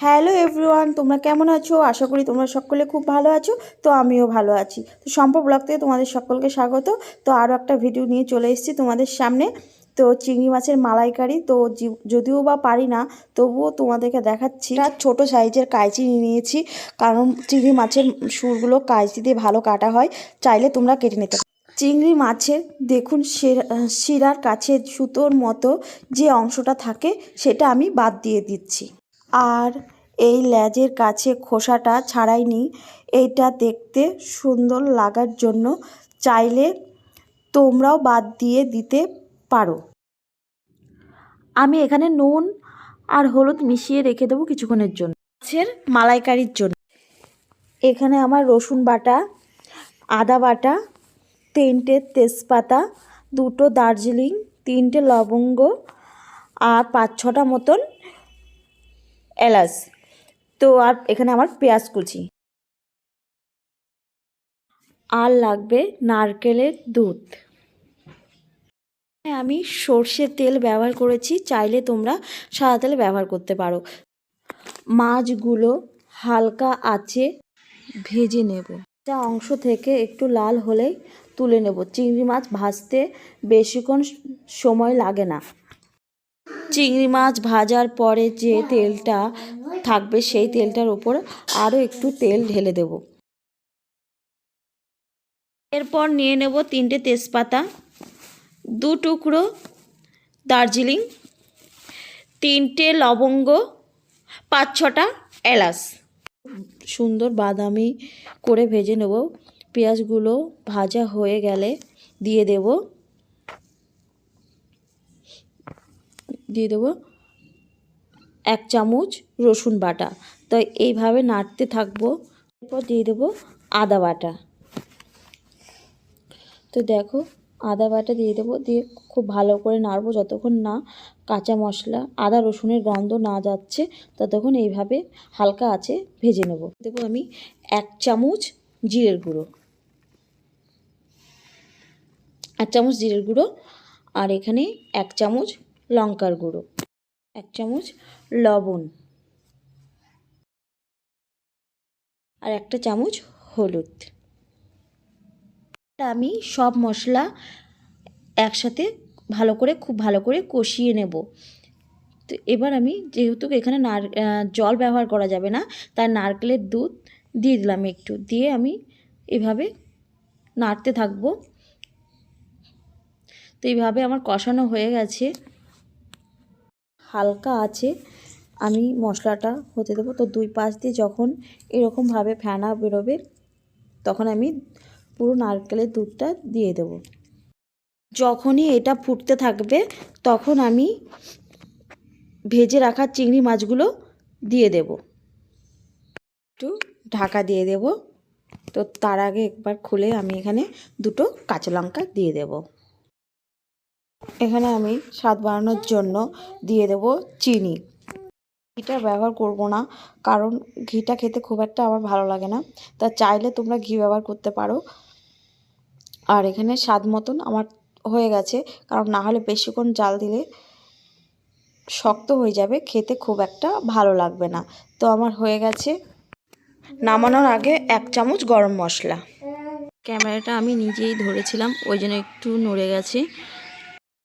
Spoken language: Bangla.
হ্যালো এভরিওয়ান, তোমরা কেমন আছো? আশা করি তোমরা সকলে খুব ভালো আছো, তো আমিও ভালো আছি। তো সম্ভব ব্লগ থেকে তোমাদের সকলকে স্বাগত। তো আরও একটা ভিডিও নিয়ে চলে এসেছি তোমাদের সামনে। তো চিংড়ি মাছের মালাইকারি, তো যদিও বা পারি না, তবুও তোমাদেরকে দেখাচ্ছি। আর ছোট সাইজের কাঁচি নিয়ে নিয়েছি, কারণ চিংড়ি মাছের সুরগুলো কাঁচি দিয়ে ভালো কাটা হয়, চাইলে তোমরা কেটে নিতে। চিংড়ি মাছের, দেখুন শিরা- শিরার কাছে সুতোর মতো যে অংশটা থাকে, সেটা আমি বাদ দিয়ে দিচ্ছি। আর এই লেজের কাছে খোসাটা ছাড়াইনি, এইটা দেখতে সুন্দর লাগার জন্য চাইলে তোমরাও বাদ দিয়ে দিতে পারো। আমি এখানে নুন আর হলুদ মিশিয়ে রেখে দেবো কিছুক্ষণের জন্য। মাছের মালাইকারির জন্য। এখানে আমার রসুন বাটা, আদা বাটা, তিনটে তেজপাতা, দুটো দার্জিলিং, তিনটে লবঙ্গ আর পাঁচ ছটা মতন এলাচ। তো আর এখানে আমার পেঁয়াজ কুচি। আর লাগবে নারকেলের দুধ। আমি সর্ষের তেল ব্যবহার করেছি, চাইলে তোমরা সাদা তেল ব্যবহার করতে পারো। মাছগুলো হালকা আঁচে ভেজে নেব। যা অংশ থেকে একটু লাল হলেই তুলে নেব। চিংড়ি মাছ ভাজতে বেশিক্ষণ সময় লাগে না। চিংড়ি মাছ ভাজার পরে যে তেলটা থাকবে, সেই তেলটার উপর আরও একটু তেল ঢেলে দেব। এরপর নিয়ে নেব তিনটে তেজপাতা, দু টুকরো দার্জিলিং, তিনটে লবঙ্গ, পাঁচ ছটা এলাচ। সুন্দর বাদামি করে ভেজে নেব। পেঁয়াজগুলো ভাজা হয়ে গেলে দিয়ে দেব। দিয়ে দেবো এক চামচ রসুন বাটা। তো এইভাবে নাড়তে থাকব। এরপর দিয়ে দেবো আদা বাটা। তো দেখো, আদা বাটা দিয়ে দেবো। দিয়ে খুব ভালো করে নাড়বো যতক্ষণ না কাঁচা মশলা, আদা রসুনের গন্ধ না যাচ্ছে, ততক্ষণ এইভাবে হালকা আছে ভেজে নেব। দেবো আমি এক চামচ জিরের গুঁড়ো। এক চামচ জিরের গুঁড়ো। আর এখানে এক চামচ লঙ্কার গুঁড়ো, এক চামচ লবণ আর একটা চামচ হলুদ। আমি সব মশলা একসাথে ভালো করে, খুব ভালো করে কষিয়ে নেব। তো এবার আমি যেহেতু এখানে নার জল ব্যবহার করা যাবে না, তাই নারকেলের দুধ দিয়ে দিলাম একটু। দিয়ে আমি এভাবে নাড়তে থাকব। তো এইভাবে আমার কষানো হয়ে গেছে। হালকা আছে, আমি মশলাটা হতে দেবো। তো দুই পাশ দিয়ে যখন এরকমভাবে ফেনা বেরোবে, তখন আমি পুরো নারকেলের দুধটা দিয়ে দেবো। যখনই এটা ফুটতে থাকবে, তখন আমি ভেজে রাখা চিংড়ি মাছগুলো দিয়ে দেব। একটু ঢাকা দিয়ে দেব। তো তার আগে একবার খুলে আমি এখানে দুটো কাঁচা লঙ্কা দিয়ে দেব। এখানে আমি স্বাদ বাড়ানোর জন্য দিয়ে দেব চিনি। ঘিটা ব্যবহার করব না, কারণ ঘিটা খেতে খুব একটা আমার ভালো লাগে না। তা চাইলে তোমরা ঘি ব্যবহার করতে পারো। আর এখানে স্বাদ মতন আমার হয়ে গেছে, কারণ না হলে বেশিক্ষণ জাল দিলে শক্ত হয়ে যাবে, খেতে খুব একটা ভালো লাগবে না। তো আমার হয়ে গেছে। নামানোর আগে এক চামচ গরম মশলা। ক্যামেরাটা আমি নিজেই ধরেছিলাম, ওই জন্য একটু নড়ে গেছে।